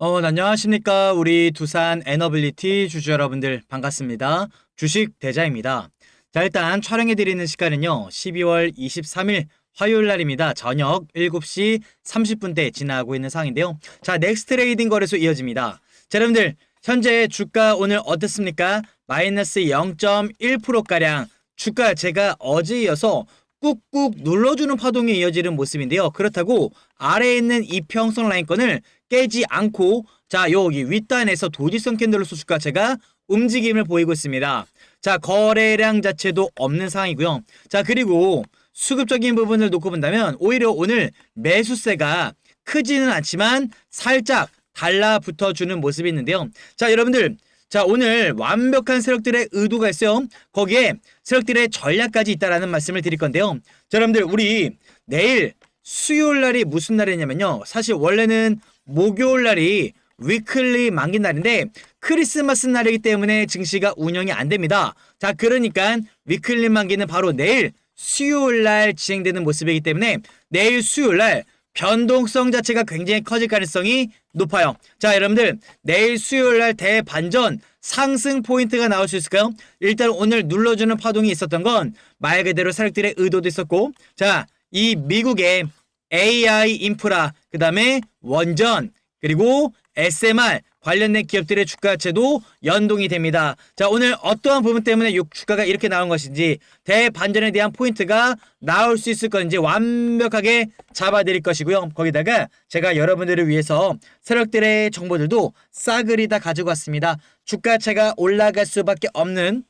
어, 안녕하십니까. 우리 두산 에너빌리티 주주 여러분들 반갑습니다. 주식 대자입니다. 자, 일단 촬영해드리는 시간은요, 12월 23일 화요일 날입니다. 저녁 7시 30분대 지나고 있는 상황인데요. 자, 넥스트 트레이딩 거래소 이어집니다. 자, 여러분들, 현재 주가 오늘 어떻습니까? 마이너스 0.1%가량 주가 제가 어제 이어서 꾹꾹 눌러주는 파동이 이어지는 모습인데요. 그렇다고 아래에 있는 이평선 라인권을 깨지 않고 자 여기 윗단에서 도지선 캔들로서 주가 제가 움직임을 보이고 있습니다. 자 거래량 자체도 없는 상황이고요. 자 그리고 수급적인 부분을 놓고 본다면 오히려 오늘 매수세가 크지는 않지만 살짝 달라붙어주는 모습이 있는데요. 자 여러분들 자 오늘 완벽한 세력들의 의도가 있어요. 거기에 세력들의 전략까지 있다라는 말씀을 드릴 건데요. 자 여러분들 우리 내일 수요일 날이 무슨 날이냐면요. 사실 원래는 목요일 날이 위클리 만기 날인데 크리스마스 날이기 때문에 증시가 운영이 안 됩니다. 자 그러니까 위클리 만기는 바로 내일 수요일 날 진행되는 모습이기 때문에 내일 수요일 날 변동성 자체가 굉장히 커질 가능성이 높아요. 자, 여러분들, 내일 수요일 날 대반전 상승 포인트가 나올 수 있을까요? 일단 오늘 눌러주는 파동이 있었던 건 말 그대로 세력들의 의도도 있었고, 자, 이 미국의 AI 인프라, 그 다음에 원전, 그리고 SMR 관련된 기업들의 주가체도 연동이 됩니다. 자, 오늘 어떠한 부분 때문에 육 주가가 이렇게 나온 것인지 대반전에 대한 포인트가 나올 수 있을 건지 완벽하게 잡아드릴 것이고요. 거기다가 제가 여러분들을 위해서 세력들의 정보들도 싸그리 다 가지고 왔습니다. 주가체가 올라갈 수밖에 없는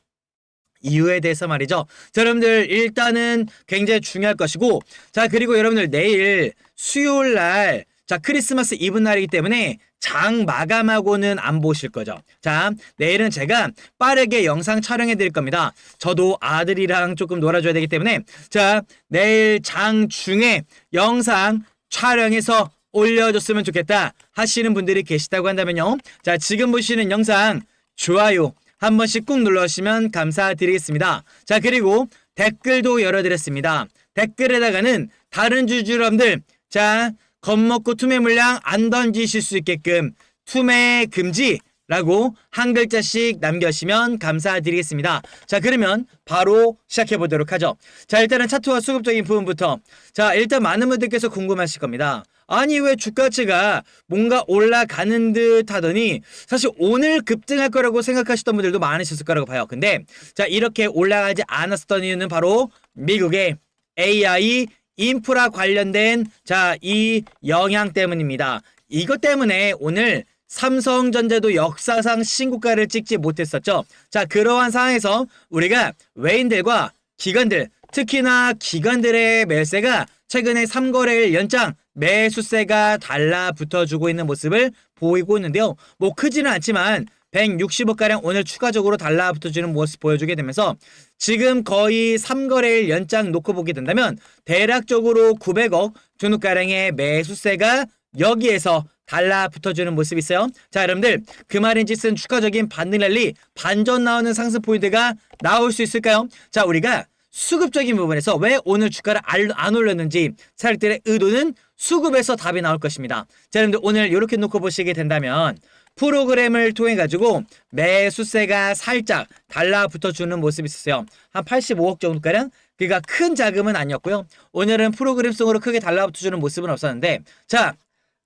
이유에 대해서 말이죠. 자, 여러분들 일단은 굉장히 중요할 것이고 자 그리고 여러분들 내일 수요일 날 자, 크리스마스 이브 날이기 때문에 장 마감하고는 안 보실 거죠. 자, 내일은 제가 빠르게 영상 촬영해 드릴 겁니다. 저도 아들이랑 조금 놀아줘야 되기 때문에 자, 내일 장 중에 영상 촬영해서 올려줬으면 좋겠다 하시는 분들이 계시다고 한다면요. 자, 지금 보시는 영상 좋아요 한 번씩 꾹 눌러주시면 감사드리겠습니다. 자, 그리고 댓글도 열어드렸습니다. 댓글에다가는 다른 주주님들 자, 겁먹고 투매 물량 안 던지실 수 있게끔 투매 금지라고 한 글자씩 남겨주시면 감사드리겠습니다. 자, 그러면 바로 시작해 보도록 하죠. 자, 일단은 차트와 수급적인 부분부터. 자, 일단 많은 분들께서 궁금하실 겁니다. 아니 왜 주가치가 뭔가 올라가는 듯 하더니 사실 오늘 급등할 거라고 생각하시던 분들도 많으셨을 거라고 봐요. 근데 자 이렇게 올라가지 않았었던 이유는 바로 미국의 AI 인프라 관련된 자 이 영향 때문입니다. 이것 때문에 오늘 삼성전자도 역사상 신고가를 찍지 못했었죠. 자 그러한 상황에서 우리가 외인들과 기관들 특히나 기관들의 매세가 최근에 3거래일 연장 매수세가 달라붙어주고 있는 모습을 보이고 있는데요. 뭐 크지는 않지만 160억가량 오늘 추가적으로 달라붙어주는 모습 보여주게 되면서 지금 거의 3거래일 연장 놓고 보게 된다면 대략적으로 900억 정도가량의 매수세가 여기에서 달라붙어주는 모습이 있어요. 자 여러분들 그 말인즉슨 추가적인 반등 랠리 반전 나오는 상승 포인트가 나올 수 있을까요? 자 우리가 수급적인 부분에서 왜 오늘 주가를 안, 안 올렸는지 사람들의 의도는 수급에서 답이 나올 것입니다. 자, 여러분들 오늘 이렇게 놓고 보시게 된다면 프로그램을 통해 가지고 매 수세가 살짝 달라붙어 주는 모습이 있었어요. 한 85억 정도가량 그러니까 큰 자금은 아니었고요. 오늘은 프로그램성으로 크게 달라붙어 주는 모습은 없었는데 자,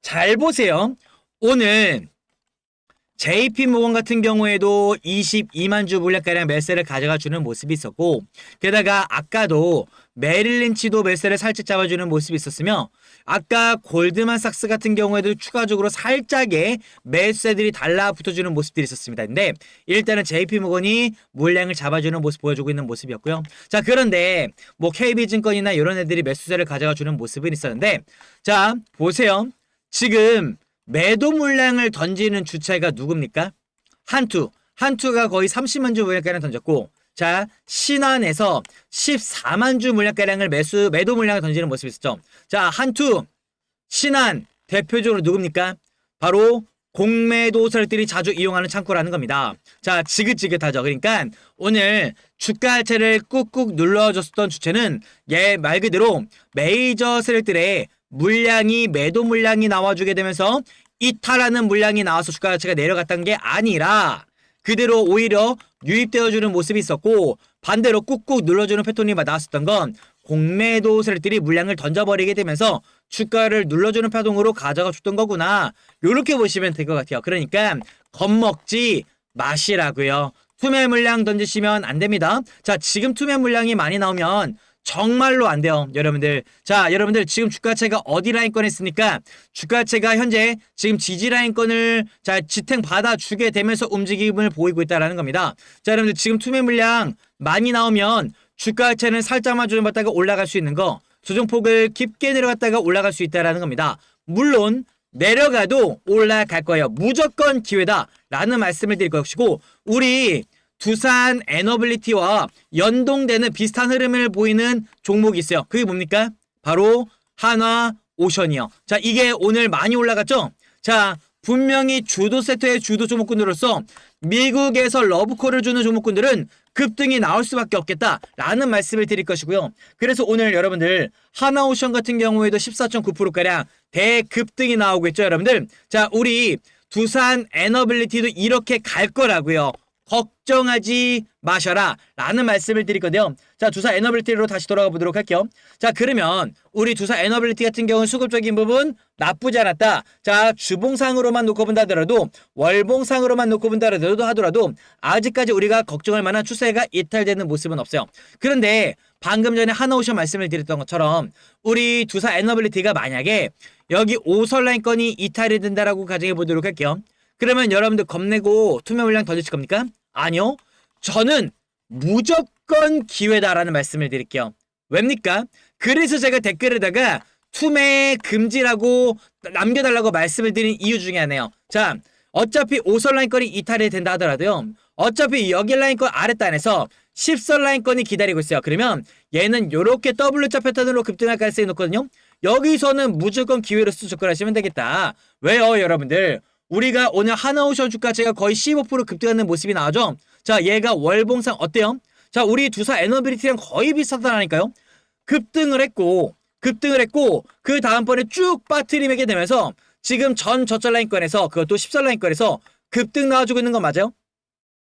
잘 보세요. 오늘 JP 모건 같은 경우에도 22만 주 물량가량 매세를 가져가 주는 모습이 있었고 게다가 아까도 메릴린치도 매세를 살짝 잡아주는 모습이 있었으며 아까 골드만삭스 같은 경우에도 추가적으로 살짝의 매수세들이 달라붙어주는 모습들이 있었습니다. 근데 일단은 JP 모건이 물량을 잡아주는 모습 보여주고 있는 모습이었고요. 자 그런데 뭐 KB증권이나 이런 애들이 매수세를 가져가 주는 모습은 있었는데 자 보세요. 지금 매도 물량을 던지는 주체가 누굽니까? 한투. 한투가 거의 30만 주 물량가량 던졌고, 자, 신한에서 14만 주 물량가량을 매수, 매도 물량을 던지는 모습이 있었죠. 자, 한투, 신한, 대표적으로 누굽니까? 바로 공매도 세력들이 자주 이용하는 창구라는 겁니다. 자, 지긋지긋하죠. 그러니까 오늘 주가 하체를 꾹꾹 눌러줬었던 주체는 얘 말 그대로 메이저 세력들의 물량이 매도 물량이 나와주게 되면서 이탈하는 물량이 나와서 주가 가치가 내려갔던 게 아니라 그대로 오히려 유입되어주는 모습이 있었고 반대로 꾹꾹 눌러주는 패턴이 나왔었던 건 공매도 세력들이 물량을 던져버리게 되면서 주가를 눌러주는 파동으로 가져가 줬던 거구나. 요렇게 보시면 될 것 같아요. 그러니까 겁먹지 마시라고요. 투매 물량 던지시면 안 됩니다. 자, 지금 투매 물량이 많이 나오면 정말로 안 돼요, 여러분들. 자, 여러분들 지금 주가채가 어디 라인권 했습니까? 주가채가 현재 지금 지지 라인권을 자 지탱 받아 주게 되면서 움직임을 보이고 있다라는 겁니다. 자, 여러분들 지금 투매 물량 많이 나오면 주가채는 살짝만 조정받다가 올라갈 수 있는 거, 조정폭을 깊게 내려갔다가 올라갈 수 있다라는 겁니다. 물론 내려가도 올라갈 거예요. 무조건 기회다 라는 말씀을 드릴 것이고 우리 두산 에너빌리티와 연동되는 비슷한 흐름을 보이는 종목이 있어요. 그게 뭡니까? 바로 한화 오션이요. 자, 이게 오늘 많이 올라갔죠? 자, 분명히 주도 세트의 주도 종목군으로서 미국에서 러브콜을 주는 종목군들은 급등이 나올 수밖에 없겠다라는 말씀을 드릴 것이고요. 그래서 오늘 여러분들 하나오션 같은 경우에도 14.9%가량 대급등이 나오고 있죠, 여러분들. 자, 우리 두산 에너빌리티도 이렇게 갈 거라고요. 걱정하지 마셔라 라는 말씀을 드릴 건데요. 자, 두산 에너빌리티로 다시 돌아가 보도록 할게요. 자, 그러면 우리 두산 에너빌리티 같은 경우는 수급적인 부분 나쁘지 않았다. 자, 주봉상으로만 놓고 본다 하더라도 월봉상으로만 놓고 본다 하더라도 하더라도 아직까지 우리가 걱정할 만한 추세가 이탈되는 모습은 없어요. 그런데 방금 전에 하나오션 말씀을 드렸던 것처럼 우리 두산 에너빌리티가 만약에 여기 오설 라인건이 이탈이 된다라고 가정해 보도록 할게요. 그러면 여러분들 겁내고 투명 물량 던지실 겁니까? 아니요. 저는 무조건 기회다라는 말씀을 드릴게요. 왜입니까? 그래서 제가 댓글에다가 투매 금지라고 남겨달라고 말씀을 드린 이유 중에 하나요. 자, 어차피 5설 라인건이 이탈이 된다 하더라도요. 어차피 여기 라인건 아랫단에서 10설 라인건이 기다리고 있어요. 그러면 얘는 요렇게 W자 패턴으로 급등할 가능성이 높거든요. 여기서는 무조건 기회로 수 접근하시면 되겠다. 왜요, 여러분들? 우리가 오늘 하나오션 주가 제가 거의 15% 급등하는 모습이 나오죠. 자, 얘가 월봉상 어때요? 자, 우리 두사 에너빌리티랑 거의 비슷하다니까요. 급등을 했고, 급등을 했고, 그 다음번에 쭉 빠트리게 되면서 지금 전 저점 라인권에서 그것도 10선 라인권에서 급등 나와주고 있는 거 맞아요?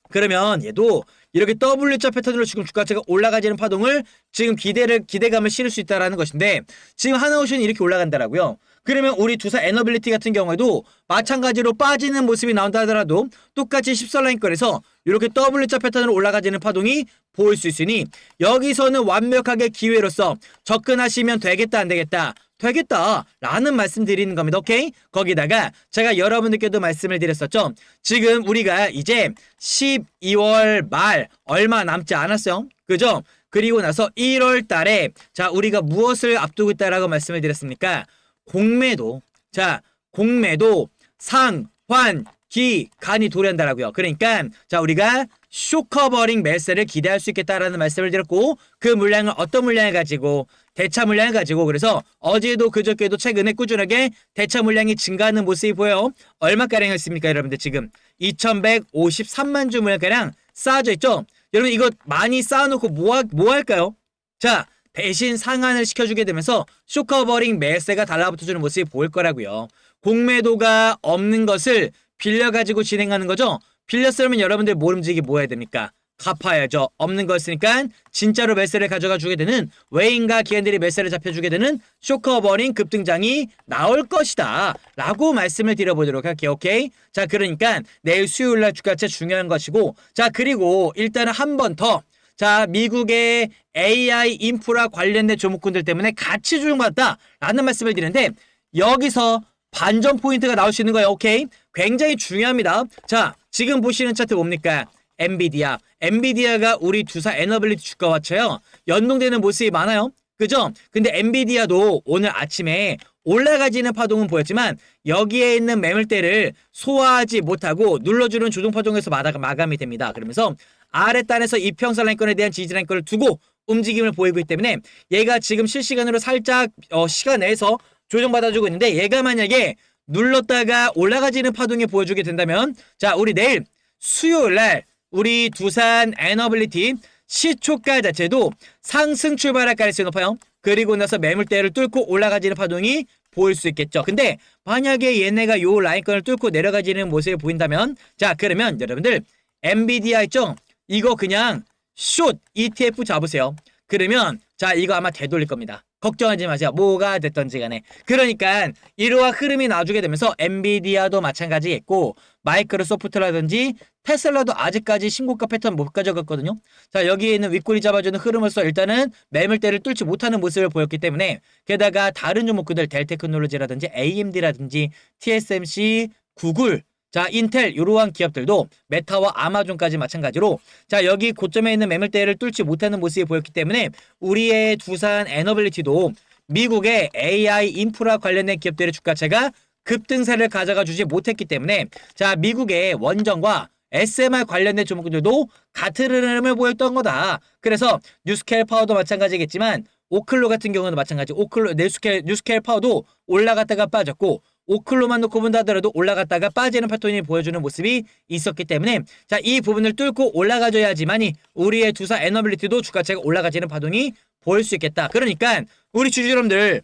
그러면 얘도 이렇게 W자 패턴으로 지금 주가체가 올라가지는 파동을 지금 기대를 기대감을 실을 수 있다라는 것인데 지금 하나오션이 이렇게 올라간다라고요. 그러면 우리 두사 에너빌리티 같은 경우에도 마찬가지로 빠지는 모습이 나온다 하더라도 똑같이 10선 라인권에서 이렇게 W자 패턴으로 올라가지는 파동이 보일 수 있으니 여기서는 완벽하게 기회로서 접근하시면 되겠다 안 되겠다? 되겠다 라는 말씀 드리는 겁니다. 오케이? 거기다가 제가 여러분들께도 말씀을 드렸었죠? 지금 우리가 이제 12월 말 얼마 남지 않았어요. 그죠? 그리고 나서 1월 달에 자 우리가 무엇을 앞두고 있다라고 말씀을 드렸습니까 공매도 자 공매도 상 환 기 간이 도래한다라고요. 그러니까 자 우리가 쇼커버링 매세를 기대할 수 있겠다라는 말씀을 드렸고 그 물량을 어떤 물량을 가지고 대차 물량을 가지고 그래서 어제도 그저께도 최근에 꾸준하게 대차 물량이 증가하는 모습이 보여요. 얼마가량 했습니까 여러분들 지금 2153만 주 물량가량 쌓아져 있죠. 여러분 이거 많이 쌓아놓고 뭐, 하, 뭐 할까요? 자 대신 상한을 시켜주게 되면서 쇼커버링 매세가 달라붙어주는 모습이 보일 거라고요. 공매도가 없는 것을 빌려가지고 진행하는 거죠. 빌렸으면 여러분들 모름지기 뭐 해야 됩니까? 갚아야죠. 없는 거였으니까 진짜로 매세를 가져가 주게 되는 외인과 기관들이 매세를 잡혀주게 되는 쇼커버링 급등장이 나올 것이다. 라고 말씀을 드려보도록 할게요. 오케이? 자, 그러니까 내일 수요일날 주가채 중요한 것이고 자, 그리고 일단은 한 번 더. 자, 미국의 AI 인프라 관련된 조목군들 때문에 같이 조정받았다라는 말씀을 드리는데 여기서 반전 포인트가 나올 수 있는 거예요. 오케이? 굉장히 중요합니다. 자, 지금 보시는 차트 뭡니까? 엔비디아. 엔비디아가 우리 두사 에너빌리티 주가와 쳐요. 연동되는 모습이 많아요. 그죠? 근데 엔비디아도 오늘 아침에 올라가지는 파동은 보였지만 여기에 있는 매물대를 소화하지 못하고 눌러주는 조정 파동에서 마감이 됩니다. 그러면서 아랫단에서 이평선 라인권에 대한 지지 라인권을 두고 움직임을 보이고 있기 때문에 얘가 지금 실시간으로 살짝 어, 시간 내에서 조정받아주고 있는데 얘가 만약에 눌렀다가 올라가지는 파동이 보여주게 된다면 자 우리 내일 수요일 날 우리 두산 에너빌리티 시초가 자체도 상승 출발할 가능성이 높아요. 그리고 나서 매물대를 뚫고 올라가지는 파동이 보일 수 있겠죠. 근데 만약에 얘네가 요 라인권을 뚫고 내려가지는 모습을 보인다면 자 그러면 여러분들 엔비디아 있죠? 이거 그냥 숏 ETF 잡으세요. 그러면 자 이거 아마 되돌릴 겁니다. 걱정하지 마세요. 뭐가 됐던지 간에. 그러니까 이러한 흐름이 나주게 되면서 엔비디아도 마찬가지겠고 마이크로소프트라든지 테슬라도 아직까지 신고가 패턴 못 가져갔거든요. 자 여기에 있는 윗꼬리 잡아주는 흐름으로서 일단은 매물대를 뚫지 못하는 모습을 보였기 때문에 게다가 다른 종목들 델테크놀로지라든지 AMD라든지 TSMC, 구글 자, 인텔 이러한 기업들도 메타와 아마존까지 마찬가지로 자, 여기 고점에 있는 매물대를 뚫지 못하는 모습이 보였기 때문에 우리의 두산 에너빌리티도 미국의 AI 인프라 관련된 기업들의 주가차가 급등세를 가져가 주지 못했기 때문에 자, 미국의 원전과 SMR 관련된 종목들도 같은 흐름을 보였던 거다. 그래서 뉴스케일 파워도 마찬가지겠지만 오클로 같은 경우는 마찬가지. 오클로 뉴스케일 뉴스케일 파워도 올라갔다가 빠졌고 오클로만 놓고 본다 하더라도 올라갔다가 빠지는 패턴이 보여주는 모습이 있었기 때문에 자 이 부분을 뚫고 올라가줘야지만이 우리의 두사 에너빌리티도 주가차가 올라가지는 파동이 보일 수 있겠다. 그러니까 우리 주주 여러분들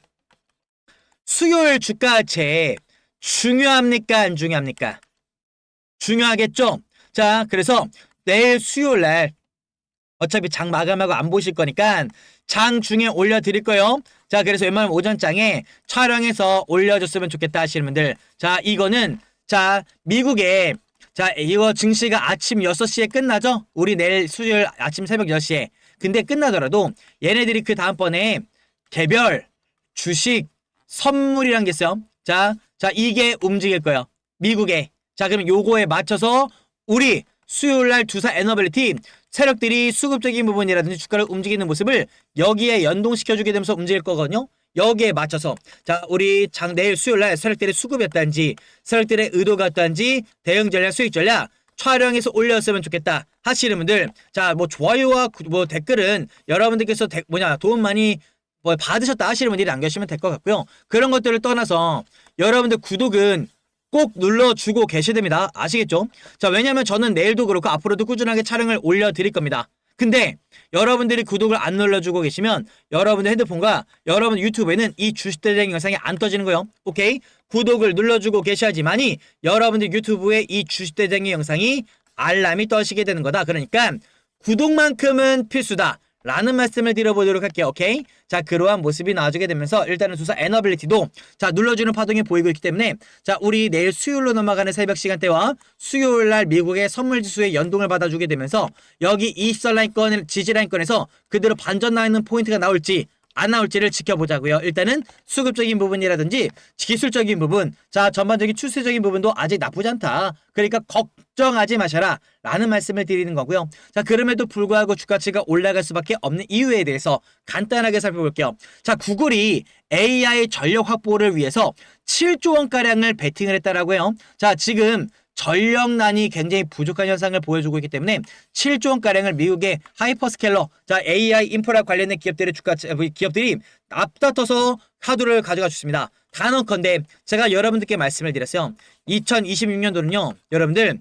수요일 주가채 중요합니까 안 중요합니까? 중요하겠죠. 자 그래서 내일 수요일 날 어차피 장 마감하고 안 보실 거니까 장 중에 올려드릴 거예요. 자, 그래서 웬만하면 오전장에 촬영해서 올려줬으면 좋겠다 하시는 분들. 자, 이거는, 자, 미국에, 자, 이거 증시가 아침 6시에 끝나죠? 우리 내일 수요일 아침 새벽 10시에. 근데 끝나더라도 얘네들이 그 다음번에 개별, 주식, 선물이란 게 있어요. 자, 자, 이게 움직일 거예요. 미국에. 자, 그럼 요거에 맞춰서 우리 수요일 날 두사 에너빌리티 세력들이 수급적인 부분이라든지 주가를 움직이는 모습을 여기에 연동시켜주게 되면서 움직일 거거든요. 여기에 맞춰서. 자 우리 장 내일 수요일 날 세력들의 수급이었단지 세력들의 의도가 어떤지 대응 전략 수익 전략 촬영해서 올렸으면 좋겠다 하시는 분들. 자 뭐 좋아요와 구- 뭐 댓글은 여러분들께서 대- 뭐냐 도움 많이 뭐 받으셨다 하시는 분들이 남겨주시면 될 것 같고요. 그런 것들을 떠나서 여러분들 구독은 꼭 눌러주고 계셔야 됩니다. 아시겠죠? 자, 왜냐면 저는 내일도 그렇고 앞으로도 꾸준하게 촬영을 올려드릴 겁니다. 근데 여러분들이 구독을 안 눌러주고 계시면 여러분들 핸드폰과 여러분 유튜브에는 이 주식대장 영상이 안 떠지는 거예요. 오케이? 구독을 눌러주고 계셔야지만이 여러분들 유튜브에 이 주식대장의 영상이 알람이 떠시게 되는 거다. 그러니까 구독만큼은 필수다. 라는 말씀을 드려보도록 할게요. 오케이? 자, 그러한 모습이 나와주게 되면서 일단은 두사 에너빌리티도 자, 눌러주는 파동이 보이고 있기 때문에 자, 우리 내일 수요일로 넘어가는 새벽 시간대와 수요일 날 미국의 선물 지수의 연동을 받아주게 되면서 여기 20라인권, 지지라인권에서 그대로 반전 나 있는 포인트가 나올지 안 나올지를 지켜보자고요. 일단은 수급적인 부분이라든지 기술적인 부분, 자 전반적인 추세적인 부분도 아직 나쁘지 않다. 그러니까 걱정하지 마셔라. 라는 말씀을 드리는 거고요. 자 그럼에도 불구하고 주가치가 올라갈 수밖에 없는 이유에 대해서 간단하게 살펴볼게요. 자 구글이 AI 전력 확보를 위해서 7조 원가량을 베팅을 했다라고 해요. 자 지금 전력난이 굉장히 부족한 현상을 보여주고 있기 때문에 7조 원가량을 미국의 하이퍼스케일러, 자 AI 인프라 관련된 기업들의 주가 기업들이 앞다퉈서 카드를 가져가 줬습니다. 단언컨대 제가 여러분들께 말씀을 드렸어요. 2026년도는요, 여러분들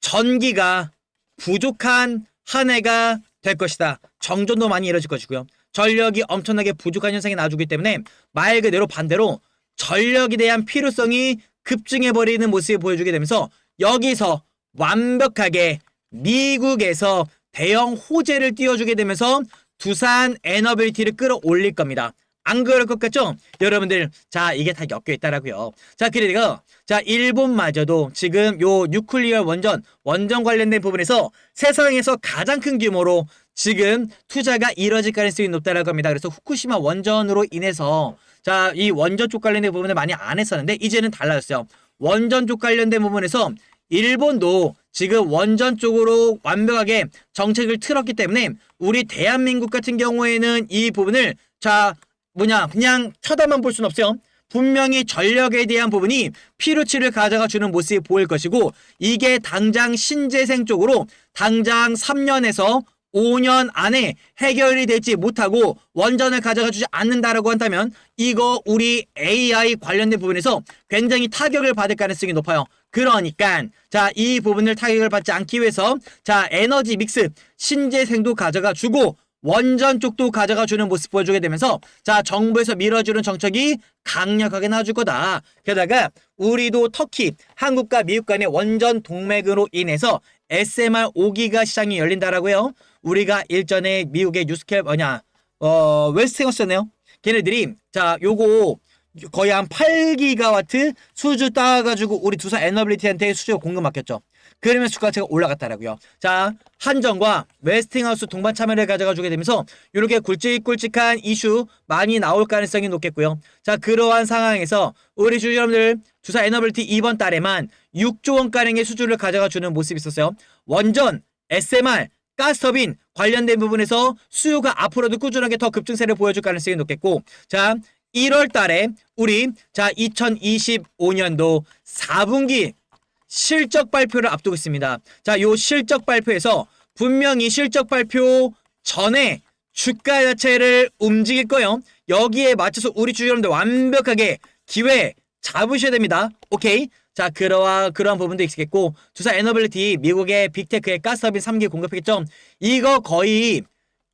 전기가 부족한 한 해가 될 것이다. 정전도 많이 이뤄질 것이고요. 전력이 엄청나게 부족한 현상이 나주기 때문에 말 그대로 반대로 전력에 대한 필요성이 급증해버리는 모습을 보여주게 되면서 여기서 완벽하게 미국에서 대형 호재를 띄워주게 되면서 두산 에너빌리티를 끌어올릴 겁니다. 안 그럴 것 같죠? 여러분들, 자, 이게 다 엮여 있다라고요. 자, 그러니까, 자, 일본마저도 지금 요 뉴클리어 원전, 원전 관련된 부분에서 세상에서 가장 큰 규모로 지금 투자가 이뤄질 가능성이 높다라고 합니다. 그래서 후쿠시마 원전으로 인해서 자, 이 원전 쪽 관련된 부분을 많이 안 했었는데 이제는 달라졌어요. 원전 쪽 관련된 부분에서 일본도 지금 원전 쪽으로 완벽하게 정책을 틀었기 때문에 우리 대한민국 같은 경우에는 이 부분을 자 뭐냐 그냥 쳐다만 볼 수는 없어요. 분명히 전력에 대한 부분이 피루치를 가져가 주는 모습이 보일 것이고 이게 당장 신재생 쪽으로 당장 3년에서 5년 안에 해결이 되지 못하고 원전을 가져가 주지 않는다라고 한다면 이거 우리 AI 관련된 부분에서 굉장히 타격을 받을 가능성이 높아요. 그러니까 자 이 부분을 타격을 받지 않기 위해서 자 에너지 믹스 신재생도 가져가 주고 원전 쪽도 가져가 주는 모습 보여주게 되면서 자 정부에서 밀어주는 정책이 강력하게 나와줄 거다. 게다가 우리도 터키, 한국과 미국 간의 원전 동맹으로 인해서 SMR 5기가 시장이 열린다라고요. 우리가 일전에 미국의 뉴스캡 뭐냐 어 웨스팅어스네요. 걔네들이 자 요거 거의 한 8기가와트 수주 따가지고 우리 두산 에너빌리티한테 수주 공급 맡겼죠. 그러면 주가체가 올라갔다라고요. 자 한정과 웨스팅하우스 동반 참여를 가져가 주게 되면서 이렇게 굵직굵직한 이슈 많이 나올 가능성이 높겠고요. 자 그러한 상황에서 우리 주주 여러분들 두산 에너빌리티 이번 달에만 6조 원 가량의 수주를 가져가 주는 모습이 있었어요. 원전, SMR, 가스터빈 관련된 부분에서 수요가 앞으로도 꾸준하게 더 급증세를 보여줄 가능성이 높겠고 자 1월 달에 우리 자 2025년도 4분기 실적 발표를 앞두고 있습니다. 자, 요 실적 발표에서 분명히 실적 발표 전에 주가 자체를 움직일 거예요. 여기에 맞춰서 우리 주주 여러분들 완벽하게 기회 잡으셔야 됩니다. 오케이? 자, 그러와 그러한 부분도 있겠고 두산 에너빌리티 미국의 빅테크의 가스터빈 3기 공급했겠죠. 이거 거의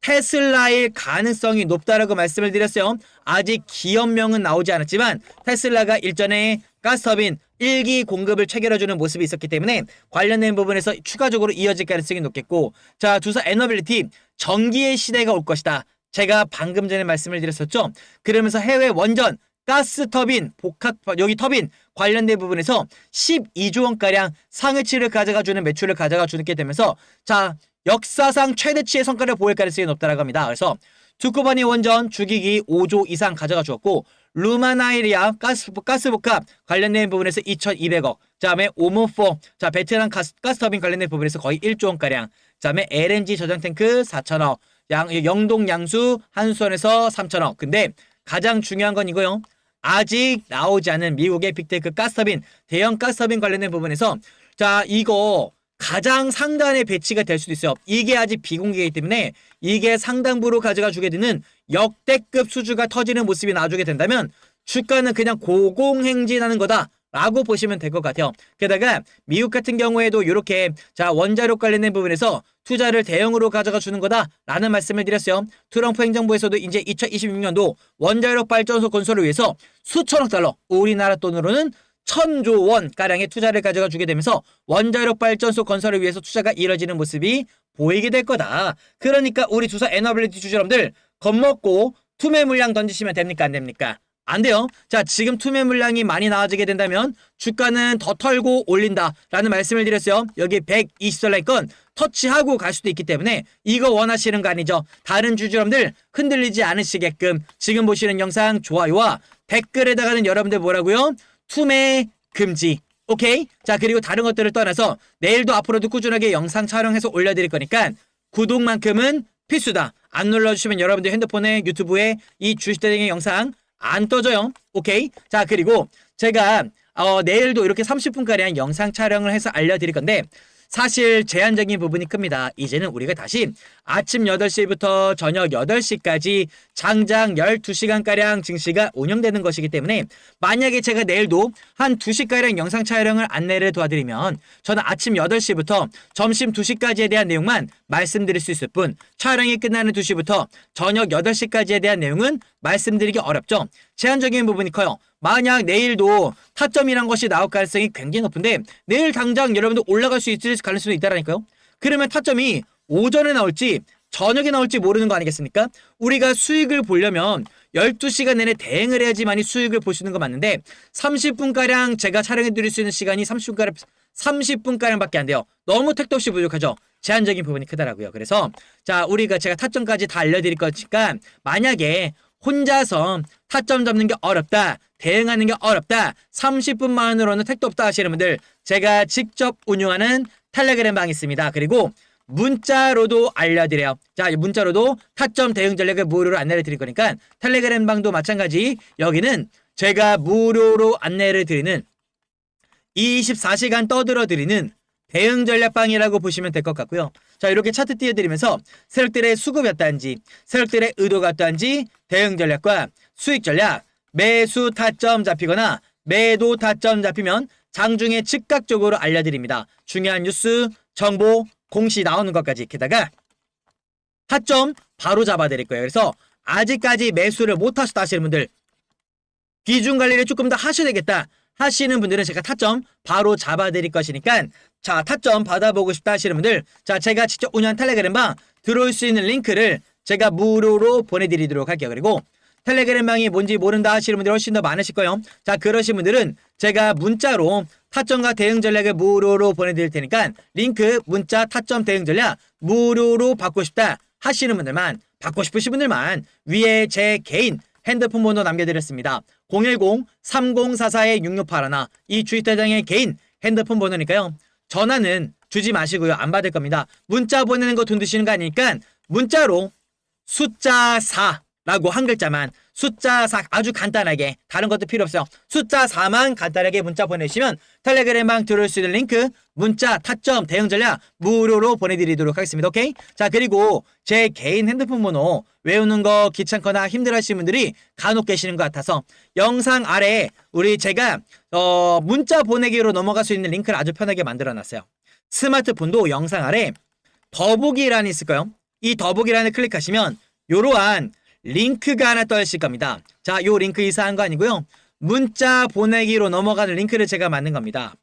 테슬라일 가능성이 높다라고 말씀을 드렸어요. 아직 기업명은 나오지 않았지만 테슬라가 일전에 가스터빈 1기 공급을 체결해주는 모습이 있었기 때문에 관련된 부분에서 추가적으로 이어질 가능성이 높겠고 자 두산 에너빌리티 전기의 시대가 올 것이다. 제가 방금 전에 말씀을 드렸었죠. 그러면서 해외 원전 가스 터빈, 복합 여기 터빈 관련된 부분에서 12조 원가량 상해치를 가져가 주는 매출을 가져가 주게 되면서 자 역사상 최대치의 성과를 보일 가능성이 높다라고 합니다. 그래서 두코바니 원전 주기기 5조 이상 가져가 주었고 루마나이리아 가스 가스복합 관련된 부분에서 2,200억. 그다음에 오모포 자 베트남 가스 가스터빈 관련된 부분에서 거의 1조 원 가량. 그다음에 LNG 저장 탱크 4천억. 양 영동 양수 한수원에서 3천억. 근데 가장 중요한 건 이거요. 아직 나오지 않은 미국의 빅테크 가스터빈 대형 가스터빈 관련된 부분에서 자 이거 가장 상단에 배치가 될 수도 있어요. 이게 아직 비공개이기 때문에 이게 상당부로 가져가 주게 되는 역대급 수주가 터지는 모습이 나와주게 된다면 주가는 그냥 고공행진하는 거다. 라고 보시면 될 것 같아요. 게다가 미국 같은 경우에도 이렇게 자 원자력 관련된 부분에서 투자를 대형으로 가져가 주는 거다라는 말씀을 드렸어요. 트럼프 행정부에서도 이제 2026년도 원자력 발전소 건설을 위해서 수천억 달러 우리나라 돈으로는 천조 원 가량의 투자를 가져가 주게 되면서 원자력 발전소 건설을 위해서 투자가 이뤄지는 모습이 보이게 될 거다. 그러니까 우리 주사 에너빌리티 주주 여러분들 겁먹고 투매 물량 던지시면 됩니까 안 됩니까? 안 돼요. 자, 지금 투매 물량이 많이 나와지게 된다면 주가는 더 털고 올린다라는 말씀을 드렸어요. 여기 120달러의 건 터치하고 갈 수도 있기 때문에 이거 원하시는 거 아니죠? 다른 주주 여러분들 흔들리지 않으시게끔 지금 보시는 영상 좋아요와 댓글에다가는 여러분들 뭐라고요? 투매 금지. 오케이? 자, 그리고 다른 것들을 떠나서 내일도 앞으로도 꾸준하게 영상 촬영해서 올려드릴 거니까 구독만큼은 필수다. 안 눌러주시면 여러분들 핸드폰에 유튜브에 이 주식대행의 영상 안 떠져요. 오케이? 자, 그리고 제가 어, 내일도 이렇게 30분가량 영상 촬영을 해서 알려드릴 건데 사실 제한적인 부분이 큽니다. 이제는 우리가 다시 아침 8시부터 저녁 8시까지 장장 12시간가량 증시가 운영되는 것이기 때문에 만약에 제가 내일도 한 2시가량 영상 촬영을 안내를 도와드리면 저는 아침 8시부터 점심 2시까지에 대한 내용만 말씀드릴 수 있을 뿐 촬영이 끝나는 2시부터 저녁 8시까지에 대한 내용은 말씀드리기 어렵죠. 제한적인 부분이 커요. 만약 내일도 타점이란 것이 나올 가능성이 굉장히 높은데 내일 당장 여러분들 올라갈 수 있을 가능성이 있다라니까요. 그러면 타점이 오전에 나올지 저녁에 나올지 모르는 거 아니겠습니까? 우리가 수익을 보려면 12시간 내내 대응을 해야지만이 수익을 볼 수 있는 거 맞는데 30분가량 제가 촬영해 드릴 수 있는 시간이 30분가량 30분가량밖에 안 돼요. 너무 택도 없이 부족하죠. 제한적인 부분이 크더라고요. 그래서 자 우리가 제가 타점까지 다 알려 드릴 거니까 만약에 혼자서 타점 잡는 게 어렵다. 대응하는 게 어렵다. 30분만으로는 택도 없다 하시는 분들 제가 직접 운영하는 텔레그램 방이 있습니다. 그리고 문자로도 알려드려요. 자, 문자로도 타점 대응 전략을 무료로 안내를 드릴 거니까 텔레그램 방도 마찬가지 여기는 제가 무료로 안내를 드리는 24시간 떠들어 드리는 대응 전략방이라고 보시면 될 것 같고요. 자, 이렇게 차트 띄워드리면서 세력들의 수급이 어떠한지, 세력들의 의도가 어떠한지 대응 전략과 수익 전략, 매수 타점 잡히거나 매도 타점 잡히면 장중에 즉각적으로 알려드립니다. 중요한 뉴스, 정보, 공시 나오는 것까지 게다가 타점 바로 잡아드릴 거예요. 그래서 아직까지 매수를 못 하셨다 하시는 분들 비중 관리를 조금 더 하셔야 되겠다 하시는 분들은 제가 타점 바로 잡아드릴 것이니까 자 타점 받아보고 싶다 하시는 분들 자 제가 직접 운영한 텔레그램방 들어올 수 있는 링크를 제가 무료로 보내드리도록 할게요. 그리고 텔레그램방이 뭔지 모른다 하시는 분들이 훨씬 더 많으실 거예요. 자 그러신 분들은 제가 문자로 타점과 대응 전략을 무료로 보내드릴 테니까 링크 문자 타점 대응 전략 무료로 받고 싶다 하시는 분들만 받고 싶으신 분들만 위에 제 개인 핸드폰 번호 남겨드렸습니다. 010-3044-6681 이 주식대장의 개인 핸드폰 번호니까요. 전화는 주지 마시고요. 안 받을 겁니다. 문자 보내는 거 돈 드시는 거 아니니까 문자로 숫자 4라고 한 글자만 숫자 4 아주 간단하게 다른 것도 필요 없어요. 숫자 4만 간단하게 문자 보내시면 텔레그램방 들어올 수 있는 링크 문자 타점 대응 전략 무료로 보내드리도록 하겠습니다. 오케이? 자 그리고 제 개인 핸드폰 번호 외우는 거 귀찮거나 힘들어하시는 분들이 간혹 계시는 것 같아서 영상 아래에 우리 제가 어 문자 보내기로 넘어갈 수 있는 링크를 아주 편하게 만들어놨어요. 스마트폰도 영상 아래 더보기란이 있을 거요. 이 더보기란을 클릭하시면 이러한 링크가 하나 떠 있을 겁니다. 자, 요 링크 이상한 거 아니고요. 문자 보내기로 넘어가는 링크를 제가 만든 겁니다.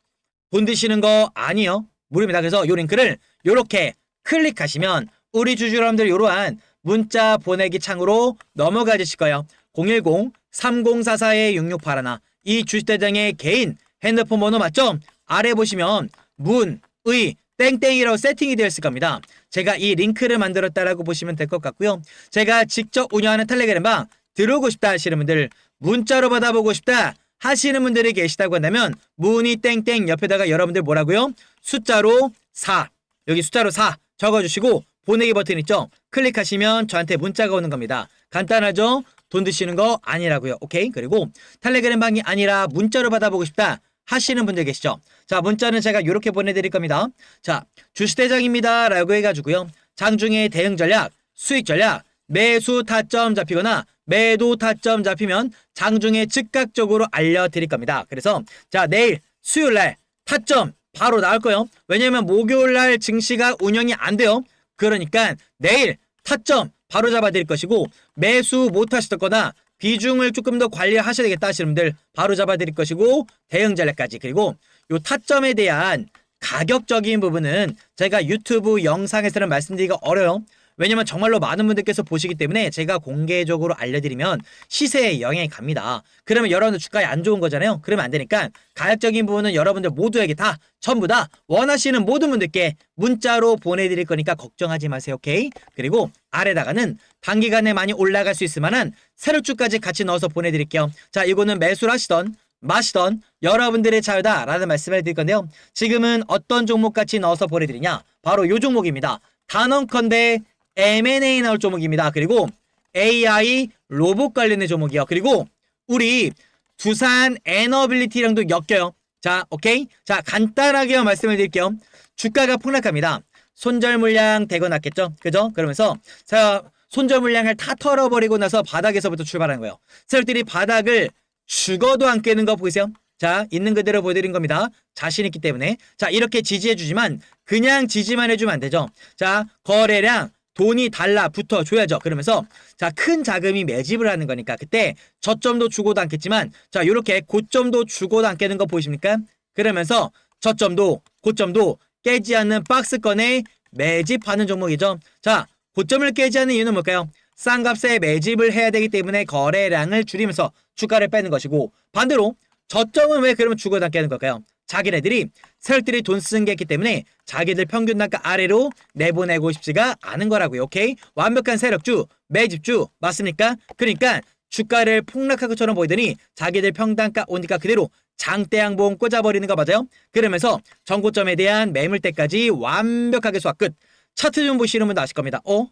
돈 드시는 거 아니요. 무료입니다. 그래서 요 링크를 요렇게 클릭하시면 우리 주주 여러분들 이러한 문자 보내기 창으로 넘어가 주실 거예요. 010-3044-6681. 이 주식대장의 개인 핸드폰 번호 맞죠? 아래 보시면 문, 의, 땡땡이라고 세팅이 되어 있을 겁니다. 제가 이 링크를 만들었다라고 보시면 될 것 같고요. 제가 직접 운영하는 텔레그램 방 들어오고 싶다 하시는 분들 문자로 받아보고 싶다 하시는 분들이 계시다고 한다면 문이 땡땡 옆에다가 여러분들 뭐라고요? 숫자로 4 여기 숫자로 4 적어주시고 보내기 버튼 있죠? 클릭하시면 저한테 문자가 오는 겁니다. 간단하죠? 돈 드시는 거 아니라고요. 오케이? 그리고 텔레그램 방이 아니라 문자로 받아보고 싶다 하시는 분들 계시죠? 자, 문자는 제가 이렇게 보내드릴 겁니다. 자, 주식대장입니다. 라고 해가지고요. 장중에 대응 전략, 수익 전략, 매수 타점 잡히거나 매도 타점 잡히면 장중에 즉각적으로 알려드릴 겁니다. 그래서 자, 내일 수요일 날 타점 바로 나올 거예요. 왜냐면 목요일 날 증시가 운영이 안 돼요. 그러니까 내일 타점 바로 잡아드릴 것이고 매수 못 하셨거나 비중을 조금 더 관리하셔야 되겠다 하시는 분들 바로 잡아드릴 것이고 대응 전략까지 그리고 요 타점에 대한 가격적인 부분은 제가 유튜브 영상에서는 말씀드리기가 어려요. 왜냐면 정말로 많은 분들께서 보시기 때문에 제가 공개적으로 알려드리면 시세에 영향이 갑니다. 그러면 여러분들 주가에 안 좋은 거잖아요. 그러면 안 되니까 가격적인 부분은 여러분들 모두에게 다 전부 다 원하시는 모든 분들께 문자로 보내드릴 거니까 걱정하지 마세요. 오케이? 그리고 아래다가는 단기간에 많이 올라갈 수 있을 만한 세력주까지 같이 넣어서 보내드릴게요. 자, 이거는 매수를 하시던 마시던 여러분들의 자유다라는 말씀을 드릴 건데요. 지금은 어떤 종목 같이 넣어서 보내드리냐? 바로 요 종목입니다. 단언컨대 M&A 나올 종목입니다. 그리고 AI 로봇 관련된 종목이요. 그리고 우리 두산 에너빌리티랑도 엮여요. 자, 오케이? 자, 간단하게 말씀을 드릴게요. 주가가 폭락합니다. 손절 물량 대거 났겠죠? 그죠? 그러면서 자, 손절 물량을 다 털어버리고 나서 바닥에서부터 출발하는 거예요. 세력들이 바닥을 죽어도 안 깨는 거 보이세요? 자, 있는 그대로 보여드린 겁니다. 자신 있기 때문에. 자, 이렇게 지지해주지만 그냥 지지만 해주면 안 되죠. 자, 거래량 돈이 달라 붙어 줘야죠. 그러면서 자 큰 자금이 매집을 하는 거니까 그때 저점도 주고도 않겠지만 자 이렇게 고점도 주고도 안 깨는 거 보이십니까? 그러면서 저점도 고점도 깨지 않는 박스권에 매집하는 종목이죠. 자 고점을 깨지 않는 이유는 뭘까요? 싼 값에 매집을 해야 되기 때문에 거래량을 줄이면서 주가를 빼는 것이고 반대로 저점은 왜 그러면 주고도 안 깨는 걸까요? 자기네들이 세력들이 돈 쓰는 게 있기 때문에 자기들 평균 단가 아래로 내보내고 싶지가 않은 거라고요. 오케이? 완벽한 세력주, 매집주 맞습니까? 그러니까 주가를 폭락하고처럼 보이더니 자기들 평단가 오니까 그대로 장대양봉 꽂아버리는 거 맞아요? 그러면서 정고점에 대한 매물대까지 완벽하게 수확 끝. 차트 좀 보시는 분도 아실 겁니다. 어?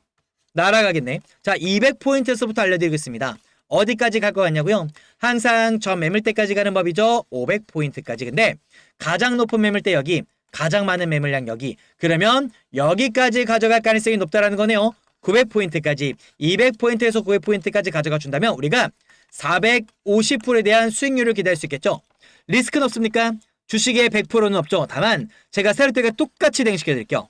날아가겠네. 자, 200포인트에서부터 알려드리겠습니다. 어디까지 갈 것 같냐고요? 항상 전 매물대까지 가는 법이죠. 500포인트까지. 근데 가장 높은 매물대 여기, 가장 많은 매물량 여기. 그러면 여기까지 가져갈 가능성이 높다라는 거네요. 900포인트까지, 200포인트에서 900포인트까지 가져가 준다면 우리가 450%에 대한 수익률을 기대할 수 있겠죠. 리스크는 없습니까? 주식의 100%는 없죠. 다만 제가 세력대가 똑같이 대응시켜 드릴게요.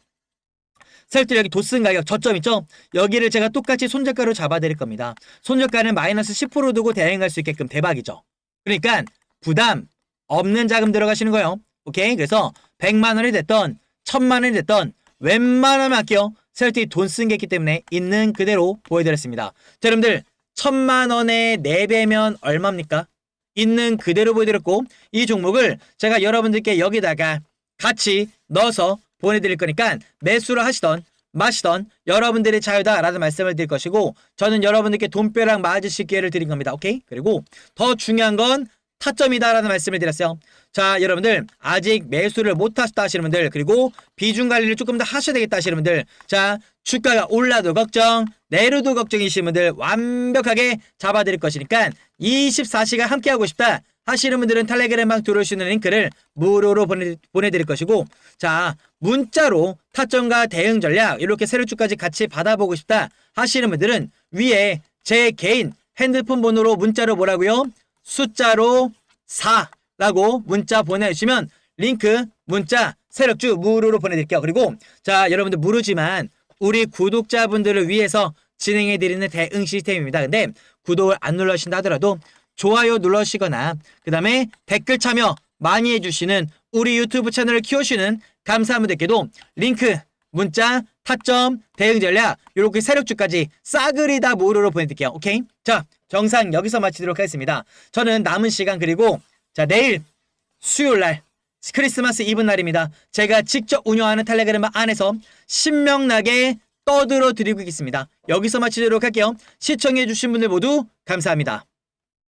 셀트 여기 도슨 가격 저점 있죠? 여기를 제가 똑같이 손절가로 잡아드릴 겁니다. 손절가는 마이너스 10% 두고 대행할 수 있게끔 대박이죠. 그러니까 부담 없는 자금 들어가시는 거예요. 오케이? 그래서 100만 원이 됐던 1000만 원이 됐던 웬만하면 할게요. 셀티 돈쓴 게 있기 때문에 있는 그대로 보여드렸습니다. 자, 여러분들 1000만 원의 4배면 얼마입니까? 있는 그대로 보여드렸고 이 종목을 제가 여러분들께 여기다가 같이 넣어서 보내드릴 거니까 매수를 하시던 마시던 여러분들의 자유다라는 말씀을 드릴 것이고 저는 여러분들께 돈벼락 맞으실 기회를 드린 겁니다. 오케이? 그리고 더 중요한 건 타점이다라는 말씀을 드렸어요. 자, 여러분들 아직 매수를 못 하셨다 하시는 분들 그리고 비중 관리를 조금 더 하셔야 되겠다 하시는 분들 자, 주가가 올라도 걱정, 내려도 걱정이신 분들 완벽하게 잡아 드릴 것이니까 24시간 함께 하고 싶다 하시는 분들은 텔레그램 방 들어오시는 링크를 무료로 보내, 보내드릴 것이고 자 문자로 타점과 대응 전략 이렇게 세력주까지 같이 받아보고 싶다 하시는 분들은 위에 제 개인 핸드폰 번호로 문자로 뭐라고요? 숫자로 4라고 문자 보내주시면 링크 문자 세력주 무료로 보내드릴게요. 그리고 자 여러분들 무료지만 우리 구독자분들을 위해서 진행해드리는 대응 시스템입니다. 근데 구독을 안 눌러주신다 하더라도 좋아요 눌러주시거나 그 다음에 댓글 참여 많이 해주시는 우리 유튜브 채널을 키워주시는 감사한 분들께도 링크 문자 타점 대응 전략 이렇게 세력주까지 싸그리 다 무료로 보내드릴게요. 오케이? 자 정상 여기서 마치도록 하겠습니다. 저는 남은 시간 그리고 자 내일 수요일 날 크리스마스 이브 날입니다. 제가 직접 운영하는 텔레그램 안에서 신명나게 떠들어 드리고 있겠습니다. 여기서 마치도록 할게요. 시청해주신 분들 모두 감사합니다.